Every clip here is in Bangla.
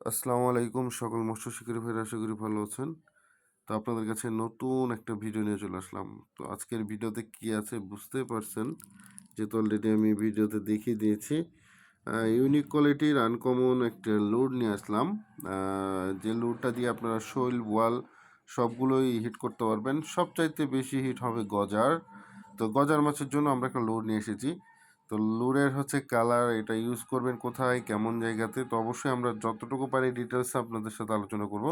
আসসালামু আলাইকুম সকল মৎস্য শিকারী ভাইরা, আশা করি ভালো আছেন। তো আপনাদের কাছে নতুন একটা ভিডিও নিয়ে চলে আসলাম। তো আজকের ভিডিওতে কি আছে বুঝতে পারছেন, যেহেতু অলরেডি আমি ভিডিওতে দেখিয়ে দিয়েছি। ইউনিক কোয়ালিটির আনকমন একটা লোড নিয়ে আসলাম। যে লোডটা দিয়ে আপনারা শৈল ওয়াল সবগুলোই হিট করতে পারবেন। সবচাইতে বেশি হিট হবে গজার। তো গজার মাছের জন্য আমরা একটা লোড নিয়ে এসেছি। তো লুরের হচ্ছে কালার এটা ইউজ করবেন কোথায় কেমন জায়গাতে তো অবশ্যই আমরা যতটুকু পারি ডিটেলস আপনাদের সাথে আলোচনা করব।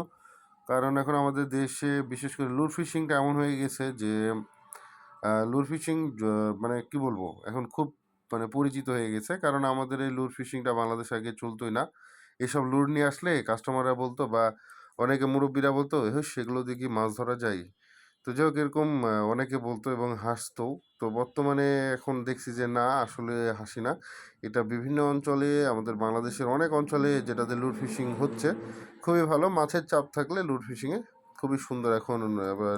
কারণ এখন আমাদের দেশে বিশেষ করে লুর ফিশিংটা এমন হয়ে গেছে যে লুর ফিশিং মানে কি বলব এখন খুব মানে পরিচিত হয়ে গেছে। কারণ আমাদের এই লুর ফিশিংটা বাংলাদেশ আগে চলতোই না। এসব লুর নিয়ে আসলে কাস্টমাররা বলতো বা অনেকে মুরব্বীরা বলতো "এহ, সেগুলো দিয়ে কি মাছ ধরা যায়। তো যাই হোক, এরকম অনেকে বলতো এবং হাসতো। তো বর্তমানে এখন দেখছি যে, না, আসলে হাসি না। এটা বিভিন্ন অঞ্চলে, আমাদের বাংলাদেশের অনেক অঞ্চলে যেটাতে লুড ফিশিং হচ্ছে, খুবই ভালো। মাছের চাপ থাকলে লুড ফিশিংয়ে খুবই সুন্দর এখন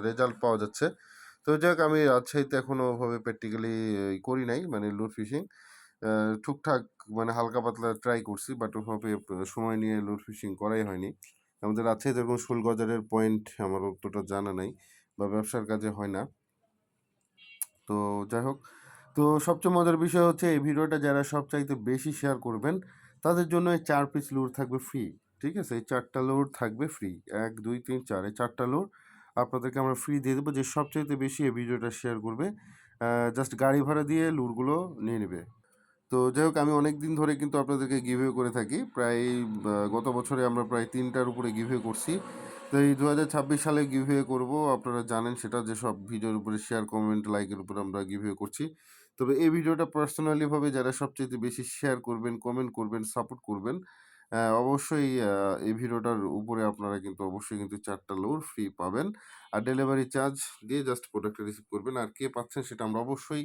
রেজাল্ট পাওয়া যাচ্ছে। তো যাই হোক, আমি রাজশাহীতে এখনও ওভাবে প্র্যাকটিক্যালি করি নাই মানে লুড ফিশিং। টুকটাক মানে হালকা পাতলা ট্রাই করছি, বাট ওভাবে সময় নিয়ে লুড ফিশিং করাই হয়নি। আমাদের রাজশাহীতে এরকম শোলগজারের পয়েন্ট আমার অতটা জানা নাই। বা ব্যবসার কাজে হয় না। তো যাই হোক, তো সবচেয়ে মজার বিষয় হচ্ছে এই ভিডিওটা যারা সবচাইতে বেশি শেয়ার করবেন, তাদের জন্য এই চার পিস লুর থাকবে ফ্রি ঠিক আছে? এই চারটা লুর থাকবে ফ্রি এক, দুই, তিন, চার, এই চারটা লুর আপনাদেরকে আমরা ফ্রি দিয়ে দেবো। যে সবচাইতে বেশি এই ভিডিওটা শেয়ার করবে জাস্ট গাড়ি ভাড়া দিয়ে লুরগুলো নিয়ে নেবে। তো যাই হোক আমি অনেক দিন ধরে কিন্তু আপনাদেরকে গিভে করে থাকি। প্রায় গত বছরে আমরা প্রায় তিনটার উপরে গিভে করছি। তো এই দু হাজার ছাব্বিশ সালে গিভে করব। আপনারা জানেন সেটা যে সব ভিডিওর উপরে শেয়ার কমেন্ট লাইকের উপরে আমরা গিভে করছি। তবে এই ভিডিওটা পার্সোনালিভাবে যারা সবচেয়ে বেশি শেয়ার করবেন কমেন্ট করবেন সাপোর্ট করবেন অবশ্যই এই ভিডিওটার উপরে আপনারা কিন্তু অবশ্যই কিন্তু চারটা লোড ফ্রি পাবেন। আর ডেলিভারি চার্জ দিয়ে জাস্ট প্রোডাক্টটা রিসিভ করবেন। আর কে পাচ্ছেন সেটা আমরা অবশ্যই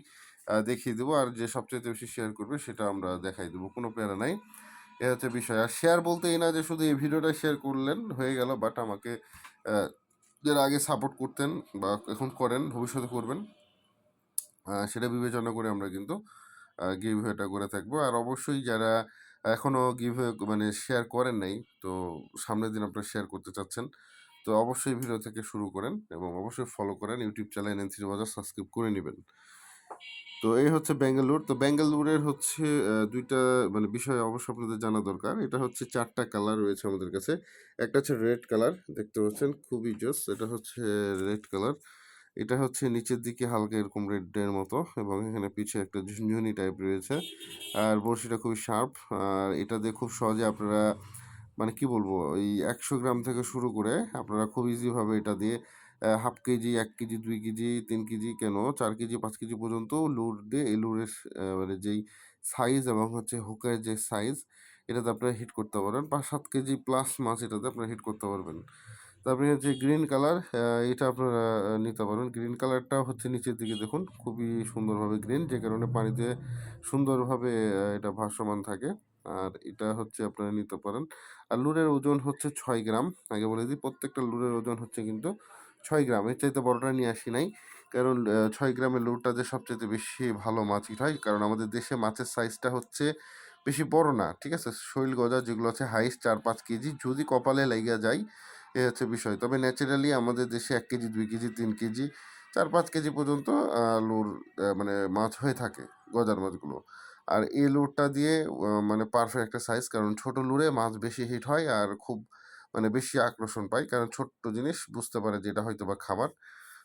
দেখিয়ে দেবো। আর যে সবচেয়ে বেশি শেয়ার করবে সেটা আমরা দেখাই দেবো, কোনো প্যারা নাই। এ হচ্ছে বিষয়। আর শেয়ার বলতে এই না যে শুধু এই ভিডিওটা শেয়ার করলেন, হয়ে গেল। বাট আমাকে যারা আগে সাপোর্ট করতেন বা এখন করেন, ভবিষ্যতে করবেন। সেটা বিবেচনা করে আমরা কিন্তু গিভওয়েটা করে থাকব। আর অবশ্যই যারা এখনও গিভ মানে শেয়ার করেন নাই। তো সামনের দিন আপনারা শেয়ার করতে চাচ্ছেন। তো অবশ্যই ভিডিও থেকে শুরু করেন এবং অবশ্যই ফলো করেন। YouTube channel NC Bazar subscribe করে নেবেন। তো এই হচ্ছে ব্যাঙ্গালোর তো ব্যাঙ্গালোরের হচ্ছে দুইটা মানে বিষয় অবশ্যই আপনাদের জানা দরকার। এটা হচ্ছে চারটা কালার রয়েছে আমাদের কাছে। একটা হচ্ছে রেড কালার দেখতে পাচ্ছেন, খুবই জোস এটা হচ্ছে রেড কালার এটা হচ্ছে নিচের দিকে হালকা এরকম রেডের মতো এবং এখানে পিছে একটা ঝুনঝুনি টাইপ রয়েছে। আর বড়শিটা খুবই শার্প আর এটা দিয়ে খুব সহজে আপনারা মানে কি বলব, এই একশো গ্রাম থেকে শুরু করে আপনারা খুব ইজিভাবে এটা দিয়ে হাফ কেজি, এক কেজি, দুই কেজি, তিন কেজি কেন, চার কেজি, পাঁচ কেজি পর্যন্ত লুর দিয়ে এই লুরের মানে যেই সাইজ এবং হচ্ছে হুকের যে সাইজ এটাতে আপনারা হিট করতে পারবেন পাঁচ সাত কেজি প্লাস মাছ এটাতে আপনারা হিট করতে পারবেন। তারপরে হচ্ছে গ্রিন কালার এটা আপনারা নিতে পারবেন। গ্রিন কালারটা হচ্ছে নিচের দিকে দেখুন, খুবই সুন্দরভাবে গ্রিন যে কারণে পানিতে সুন্দরভাবে এটা ভাসমান থাকে। আর এটা হচ্ছে আপনারা নিতে পারেন। আর লুরের ওজন হচ্ছে ছয় গ্রাম, আগে বলে দিই, প্রত্যেকটা লুরের ওজন হচ্ছে কিন্তু ছয় গ্রাম। এর চাইতে বড়টা নিয়ে আসি নাই, কারণ ছয় গ্রামের লুরটা যে সবচেয়ে বেশি ভালো মাছ হয়, কারণ আমাদের দেশে মাছের সাইজটা হচ্ছে বেশি বড় না, ঠিক আছে? শৈল গজা যেগুলো আছে হাইস্ট চার পাঁচ কেজি, যদি কপালে লেগে যায় এ হচ্ছে বিষয়। তবে ন্যাচারালি আমাদের দেশে এক কেজি, দুই কেজি, তিন কেজি, চার, পাঁচ কেজি পর্যন্ত লুর মানে মাছ হয়ে থাকে গজার মাছগুলো। আর এই লুরটা দিয়ে মানে পারফেক্ট একটা সাইজ কারণ ছোট লুরে মাছ বেশি হিট হয় আর খুব মানে বেশি আকর্ষণ পায়। কারণ ছোট্ট জিনিস বুঝতে পারে যে এটা হয়তো বা খাবার,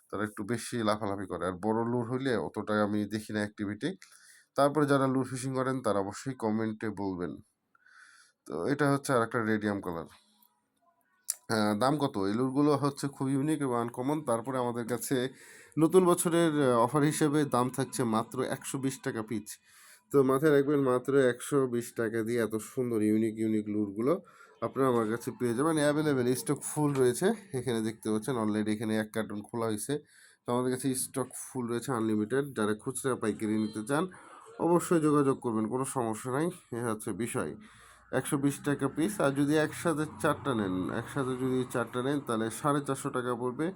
তারা একটু বেশি লাফালাফি করে। আর বড় লুর হইলে অতটা আমি দেখি না অ্যাক্টিভিটি তারপরে যারা লুর ফিশিং করেন তারা অবশ্যই কমেন্টে বলবেন। তো এটা হচ্ছে আর একটা রেডিয়াম কালার দাম কত? এই লুটগুলো হচ্ছে খুব ইউনিক এবং আনকমন। তারপরে আমাদের কাছে নতুন বছরের অফার হিসেবে দাম থাকছে মাত্র একশো বিশ টাকা পিচ। তো মাথায় রাখবেন, মাত্র একশো বিশ টাকা দিয়ে এত সুন্দর ইউনিক ইউনিক লুরগুলো আপনারা আমার কাছে পেয়ে যাবেন অ্যাভেলেবেল স্টক ফুল রয়েছে এখানে দেখতে পাচ্ছেন অলরেডি এখানে এক কার্টন খোলা হয়েছে তো আমাদের কাছে স্টক ফুল রয়েছে আনলিমিটেড যারা খুচরা পাইকারি নিতে চান, অবশ্যই যোগাযোগ করবেন, কোনো সমস্যা নাই এ হচ্ছে বিষয় একশো বিশ টাকা পিস আর যদি একসাথে চারটা নেন, একসাথে যদি চারটা নেন, তাহলে সাড়ে চারশো টাকা পড়বে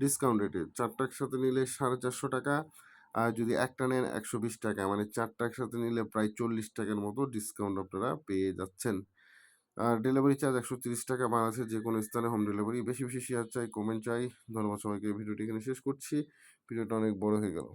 ডিসকাউন্ট রেটে চারটা একসাথে নিলে সাড়ে চারশো টাকা, আর যদি একটা নেন, একশো বিশ টাকা। মানে চারটা একসাথে নিলে প্রায় চল্লিশ টাকার মতো ডিসকাউন্ট আপনারা পেয়ে যাচ্ছেন। আর ডেলিভারি চার্জ একশো তিরিশ টাকা। বাংলাদেশের যে কোনো স্থানে হোম ডেলিভারি বেশি বেশি শেয়ার চাই কমেন্ট চাই। ধন্যবাদ সবাইকে। ভিডিওটি এখানে শেষ করছি। ভিডিওটা অনেক বড় হয়ে গেল।